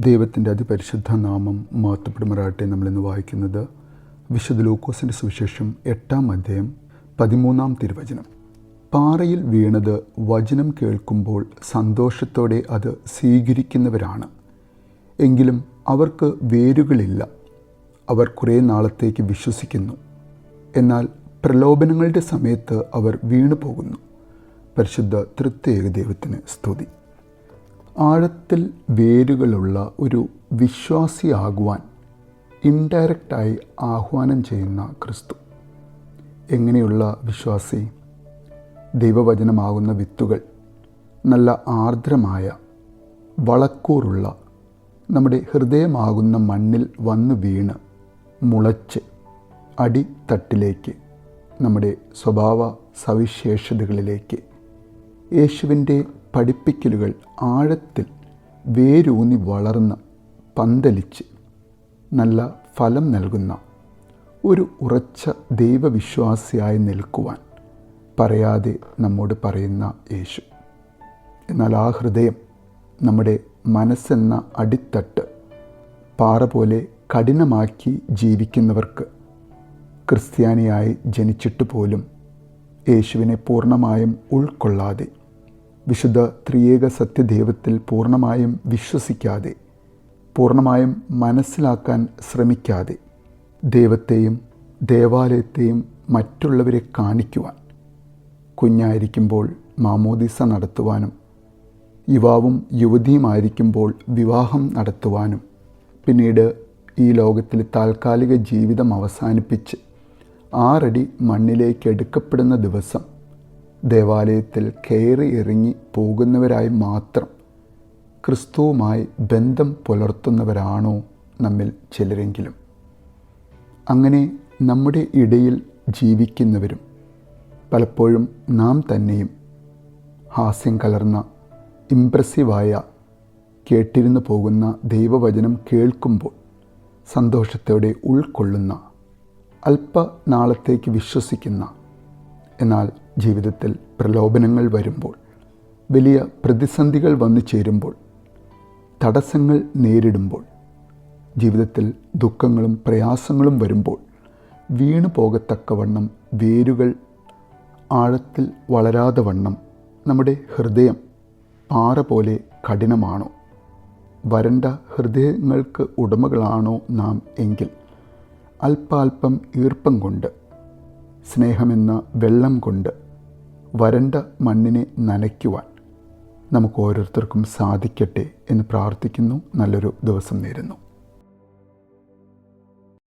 ദൈവത്തിന്റെ അതിപരിശുദ്ധ നാമം മാത്തപ്പെടുമാറാട്ടെ നമ്മളിന്ന് വായിക്കുന്നത് വിശുദ്ധ ലൂക്കോസിന്റെ സുവിശേഷം എട്ടാം അധ്യായം പതിമൂന്നാം തിരുവചനം. പാറയിൽ വീണത് വചനം കേൾക്കുമ്പോൾ സന്തോഷത്തോടെ അത് സ്വീകരിക്കുന്നവരാണ്. എങ്കിലും അവർക്ക് വേരുകളില്ല. അവർ കുറേ നാളത്തേക്ക് വിശ്വസിക്കുന്നു. എന്നാൽ പ്രലോഭനങ്ങളുടെ സമയത്ത് അവർ വീണു പോകുന്നു പരിശുദ്ധ തൃത്യേക ദൈവത്തിന് സ്തുതി. ആഴത്തിൽ വേരുകളുള്ള ഒരു വിശ്വാസിയാകുവാൻ ഇൻഡയറക്റ്റായി ആഹ്വാനം ചെയ്യുന്ന ക്രിസ്തു. എങ്ങനെയുള്ള വിശ്വാസി? ദൈവവചനമാകുന്ന വിത്തുകൾ നല്ല ആർദ്രമായ വളക്കൂറുള്ള നമ്മുടെ ഹൃദയമാകുന്ന മണ്ണിൽ വന്നു വീണ് മുളച്ച് അടിത്തട്ടിലേക്ക് നമ്മുടെ സ്വഭാവ സവിശേഷതകളിലേക്ക് യേശുവിന്റെ പഠിപ്പിക്കലുകൾ ആഴത്തിൽ വേരൂന്നി വളർന്ന് പന്തലിച്ച് നല്ല ഫലം നൽകുന്ന ഒരു ഉറച്ച ദൈവവിശ്വാസിയായി നിൽക്കുവാൻ പറയാതെ നമ്മോട് പറയുന്ന യേശു. എന്നാൽ ആ ഹൃദയം നമ്മുടെ മനസ്സെന്ന അടിത്തട്ട് പാറ പോലെ കഠിനമാക്കി ജീവിക്കുന്നവർക്ക് ക്രിസ്ത്യാനിയായി ജനിച്ചിട്ട് പോലും യേശുവിനെ പൂർണമായും ഉൾക്കൊള്ളാതെ വിശുദ്ധ ത്രിയേക സത്യദൈവത്തിൽ പൂർണമായും വിശ്വസിക്കാതെ പൂർണമായും മനസ്സിലാക്കാൻ ശ്രമിക്കാതെ ദൈവത്തെയും ദേവാലയത്തെയും മറ്റുള്ളവരെ കാണിക്കുവാൻ കുഞ്ഞായിരിക്കുമ്പോൾ മാമോദിസ നടത്തുവാനും യുവാവും യുവതിയുമായിരിക്കുമ്പോൾ വിവാഹം നടത്തുവാനും പിന്നീട് ഈ ലോകത്തിൽ താൽക്കാലിക ജീവിതം അവസാനിപ്പിച്ച് ആറടി മണ്ണിലേക്ക് എടുക്കപ്പെടുന്ന ദിവസം ദേവാലയത്തിൽ കയറി ഇറങ്ങി പോകുന്നവരായി മാത്രം ക്രിസ്തുവുമായി ബന്ധം പുലർത്തുന്നവരാണോ നമ്മിൽ ചിലരെങ്കിലും. അങ്ങനെ നമ്മുടെ ഇടയിൽ ജീവിക്കുന്നവരും പലപ്പോഴും നാം തന്നെയും ഹാസ്യം കലർന്ന ഇംപ്രസീവായ കേട്ടിരുന്നു പോകുന്ന ദൈവവചനം കേൾക്കുമ്പോൾ സന്തോഷത്തോടെ ഉൾക്കൊള്ളുന്ന അല്പനാളത്തേക്ക് വിശ്വസിക്കുന്ന എന്നാൽ ജീവിതത്തിൽ പ്രലോഭനങ്ങൾ വരുമ്പോൾ വലിയ പ്രതിസന്ധികൾ വന്നു ചേരുമ്പോൾ തടസ്സങ്ങൾ നേരിടുമ്പോൾ ജീവിതത്തിൽ ദുഃഖങ്ങളും പ്രയാസങ്ങളും വരുമ്പോൾ വീണു പോകത്തക്കവണ്ണം വേരുകൾ ആഴത്തിൽ വളരാതെ വണ്ണം നമ്മുടെ ഹൃദയം പാറ പോലെ കഠിനമാണോ? വരണ്ട ഹൃദയങ്ങൾക്ക് ഉടമകളാണോ നാം എങ്കിൽ? അല്പാൽപ്പം ഈർപ്പം കൊണ്ട് സ്നേഹമെന്ന വെള്ളം കൊണ്ട് വരണ്ട മണ്ണിനെ നനയ്ക്കുവാൻ നമുക്ക് ഓരോരുത്തർക്കും സാധിക്കട്ടെ എന്ന് പ്രാർത്ഥിക്കുന്നു. നല്ലൊരു ദിവസം നേരുന്നു.